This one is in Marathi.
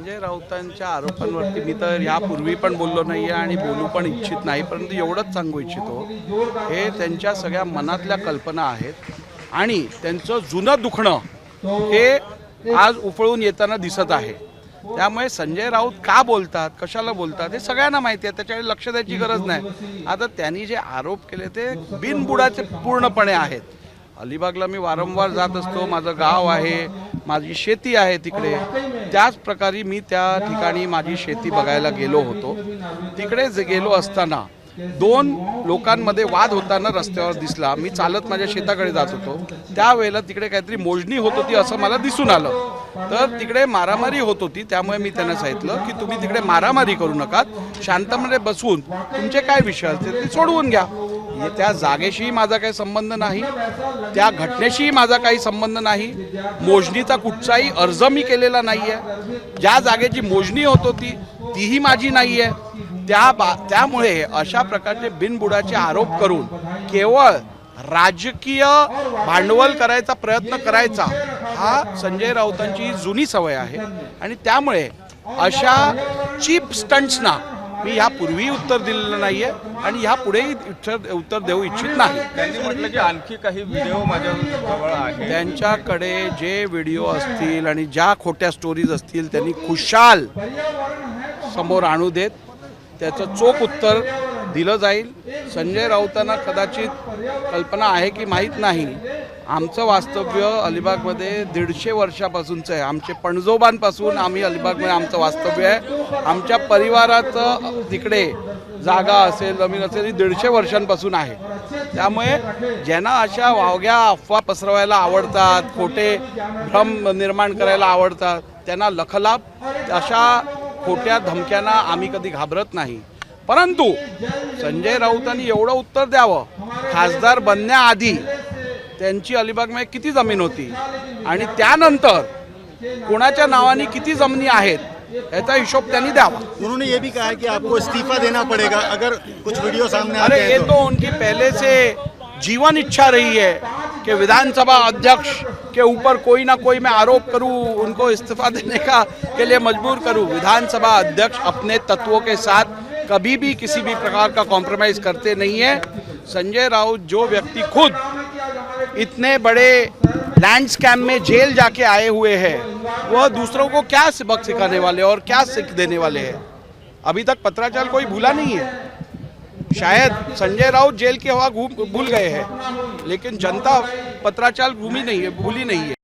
संजय राऊतांच्या आरोपांवरती मी तर यापूर्वी पण बोललो नाही आहे आणि बोलू पण इच्छित नाही परंतु एवढंच सांगू इच्छितो हे त्यांच्या सगळ्या मनातल्या कल्पना आहेत आणि त्यांचं जुनं दुखणं हे आज उफळून येताना दिसत आहे. त्यामुळे संजय राऊत का बोलतात कशाला बोलतात हे सगळ्यांना माहिती आहे त्याच्याकडे लक्ष द्यायची गरज नाही. आता त्यांनी जे आरोप केले ते बिनबुडाचे पूर्णपणे आहेत. अलिबागला मी वारंवार जात असतो. माझं गाव आहे माझी शेती आहे तिकडे. त्याच प्रकारे मी त्या ठिकाणी माझी शेती बघायला गेलो होतो. तिकडे जे गेलो असताना दोन लोकांमध्ये वाद होताना रस्त्यावर दिसला. मी चालत माझ्या शेताकडे जात होतो. त्यावेळेला तिकडे काहीतरी मोजणी होत होती असं मला दिसून आलं. तर तिकडे मारामारी होत होती. त्यामुळे मी त्यांना सांगितलं की तुम्ही तिकडे मारामारी करू नका. शांतपणे बसवून तुमचे काय विषय असतील ते सोडवून घ्या. हे त्या जागेशी माझा काही संबंध नाही. त्या घटनेशी माझा काही संबंध नाही. मोजणीचा कुठचाही अर्ज मी केलेला नाही आहे ज्या जागेची मोजणी होत होती तीही माझी नाही आहे त्या बा त्यामुळे अशा प्रकारचे बिनबुडाचे आरोप करून केवळ राजकीय भांडवल करायचा प्रयत्न करायचा हा संजय राऊतांची जुनी सवय आहे. आणि त्यामुळे अशा चीप स्टंट्सना मी ह्यापूर्वी उत्तर दिलेलं नाही आहे आणि ह्यापुढेही उत्तर उत्तर देऊ इच्छित नाही. त्यांनी म्हटलं की आणखी काही व्हिडिओ माझ्या जवळ आहे त्यांच्याकडे जे व्हिडिओ असतील आणि ज्या खोट्या स्टोरीज असतील त्यांनी खुशाल समोर आणू देत. त्याचं चोख उत्तर दिलं जाईल. संजय राऊतांना कदाचित कल्पना आहे की माहीत नाही. आमचं वास्तव्य अलिबागमध्ये दीडशे वर्षापासूनचं आहे. आमचे पणजोबांपासून आम्ही अलिबागमध्ये आमचं वास्तव्य आहे. आमच्या परिवाराचं तिकडे जागा असेल जमीन असेल ही दीडशे वर्षांपासून आहे. त्यामुळे ज्यांना अशा वावग्या अफवा पसरवायला आवडतात खोटे भ्रम निर्माण करायला आवडतात त्यांना लखलाप अशा खोट्या धमक्यांना आम्ही कधी घाबरत नाही. परंतु संजय राऊतांनी एवढं उत्तर द्यावं खासदार बनण्याआधी त्यांची अलिबागमध्ये किती जमीन होती? आणि त्यानंतर कोणाच्या नावाने किती जमिनी आहेत याचा हिशोब त्यांनी द्यावा. उन्होंने ये भी कहा है कि आपको इस्तीफा देना पड़ेगा अगर कुछ वीडियो सामने अरे ये तो उनकी पहले से जीवन इच्छा रही है कि विधानसभा अध्यक्ष के ऊपर कोई ना कोई मैं आरोप करूं उनको इस्तीफा देने का के लिए मजबूर करूं। विधानसभा अध्यक्ष अपने तत्वों के साथ कभी भी किसी भी प्रकार का कॉम्प्रोमाइज करते नहीं है। संजय राउत जो व्यक्ति खुद इतने बड़े लैंड स्कैम में जेल जाके आए हुए हैं, वह दूसरों को क्या सबक सिखाने वाले और क्या सीख देने वाले हैं? अभी तक पत्राचार कोई भूला नहीं है। शायद संजय राउत जेल की हवा भूल गए हैं, लेकिन जनता पत्राचार घूमी नहीं है, भूली नहीं है।